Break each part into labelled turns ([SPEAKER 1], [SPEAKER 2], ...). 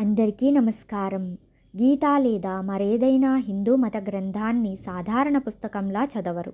[SPEAKER 1] అందరికీ నమస్కారం. గీత లేదా మరేదైనా హిందూ మత గ్రంథాన్ని సాధారణ పుస్తకంలా చదవరు.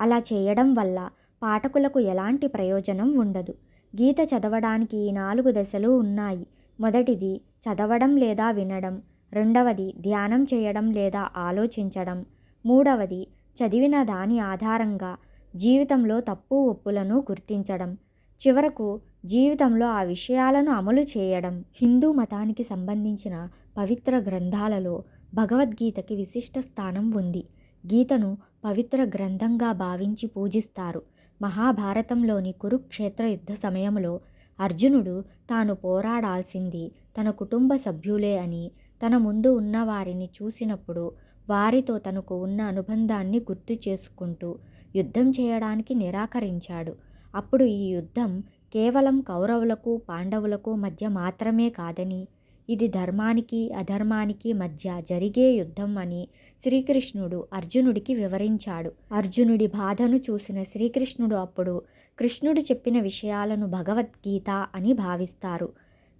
[SPEAKER 1] అలా చేయడం వల్ల పాఠకులకు ఎలాంటి ప్రయోజనం ఉండదు. గీత చదవడానికి ఈ నాలుగు దశలు ఉన్నాయి. మొదటిది చదవడం లేదా వినడం. రెండవది ధ్యానం చేయడం లేదా ఆలోచించడం. మూడవది చదివిన దాని ఆధారంగా జీవితంలో తప్పు ఒప్పులను గుర్తించడం. చివరకు జీవితంలో ఆ విషయాలను అమలు చేయడం హిందూ మతానికి సంబంధించిన పవిత్ర గ్రంథాలలో భగవద్గీతకి విశిష్ట స్థానం ఉంది. గీతను పవిత్ర గ్రంథంగా భావించి పూజిస్తారు. మహాభారతంలోని కురుక్షేత్ర యుద్ధ సమయంలో అర్జునుడు తాను పోరాడాల్సింది తన కుటుంబ సభ్యులే అని తన ముందు ఉన్న వారిని చూసినప్పుడు వారితో తనకు ఉన్న అనుబంధాన్ని గుర్తు చేసుకుంటూ యుద్ధం చేయడానికి నిరాకరించాడు. అప్పుడు ఈ యుద్ధం కేవలం కౌరవులకు పాండవులకు మధ్య మాత్రమే కాదని ఇది ధర్మానికి అధర్మానికి మధ్య జరిగే యుద్ధం అని శ్రీకృష్ణుడు అర్జునుడికి వివరించాడు. అర్జునుడి బాధను చూసిన శ్రీకృష్ణుడు అప్పుడు కృష్ణుడు చెప్పిన విషయాలను భగవద్గీత అని భావిస్తారు.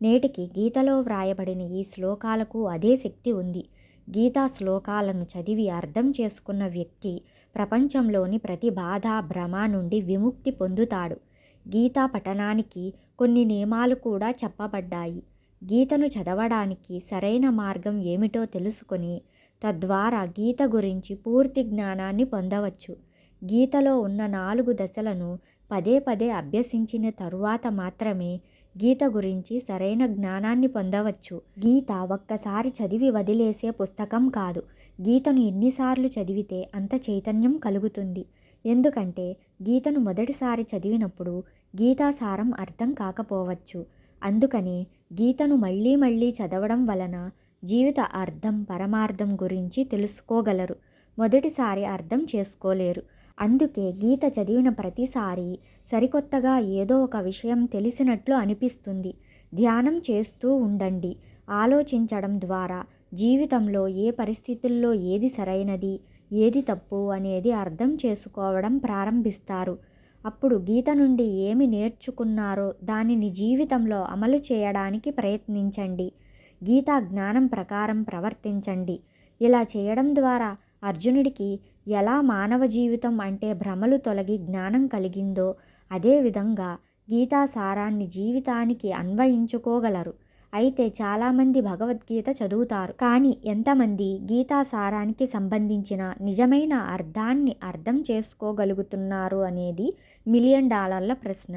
[SPEAKER 1] నేటికి గీతలో వ్రాయబడిన ఈ శ్లోకాలకు అదే శక్తి ఉంది. గీతా శ్లోకాలను చదివి అర్థం చేసుకున్న వ్యక్తి ప్రపంచంలోని ప్రతి బాధ భ్రమ నుండి విముక్తి పొందుతాడు. గీతా పఠనానికి కొన్ని నియమాలు కూడా చెప్పబడ్డాయి. గీతను చదవడానికి సరైన మార్గం ఏమిటో తెలుసుకొని తద్వారా గీత గురించి పూర్తి జ్ఞానాన్ని పొందవచ్చు. గీతలో ఉన్న నాలుగు దశలను పదే పదే అభ్యసించిన తరువాత మాత్రమే గీత గురించి సరైన జ్ఞానాన్ని పొందవచ్చు. గీత ఒక్కసారి చదివి వదిలేసే పుస్తకం కాదు. గీతను ఎన్నిసార్లు చదివితే అంత చైతన్యం కలుగుతుంది. ఎందుకంటే గీతను మొదటిసారి చదివినప్పుడు గీతాసారం అర్థం కాకపోవచ్చు. అందుకని గీతను మళ్ళీ మళ్ళీ చదవడం వలన జీవిత అర్థం పరమార్థం గురించి తెలుసుకోగలరు. మొదటిసారి అర్థం చేసుకోలేరు. అందుకే గీత చదివిన ప్రతిసారి సరికొత్తగా ఏదో ఒక విషయం తెలిసినట్లు అనిపిస్తుంది. ధ్యానం చేస్తూ ఉండండి. ఆలోచించడం ద్వారా జీవితంలో ఏ పరిస్థితుల్లో ఏది సరైనది? ఏది తప్పు అనేది అర్థం చేసుకోవడం ప్రారంభిస్తారు. అప్పుడు గీత నుండి ఏమి నేర్చుకున్నారో దానిని జీవితంలో అమలు చేయడానికి ప్రయత్నించండి. గీతా జ్ఞానం ప్రకారం ప్రవర్తించండి. ఇలా చేయడం ద్వారా అర్జునుడికి ఎలా మానవ జీవితం అంటే భ్రమలు తొలగి జ్ఞానం కలిగిందో అదేవిధంగా గీతా సారాన్ని జీవితానికి అన్వయించుకోగలరు. అయితే చాలామంది భగవద్గీత చదువుతారు. కానీ ఎంతమంది గీతా సారానికి సంబంధించిన నిజమైన అర్థాన్ని అర్థం చేసుకోగలుగుతున్నారు అనేది మిలియన్ డాలర్ల ప్రశ్న.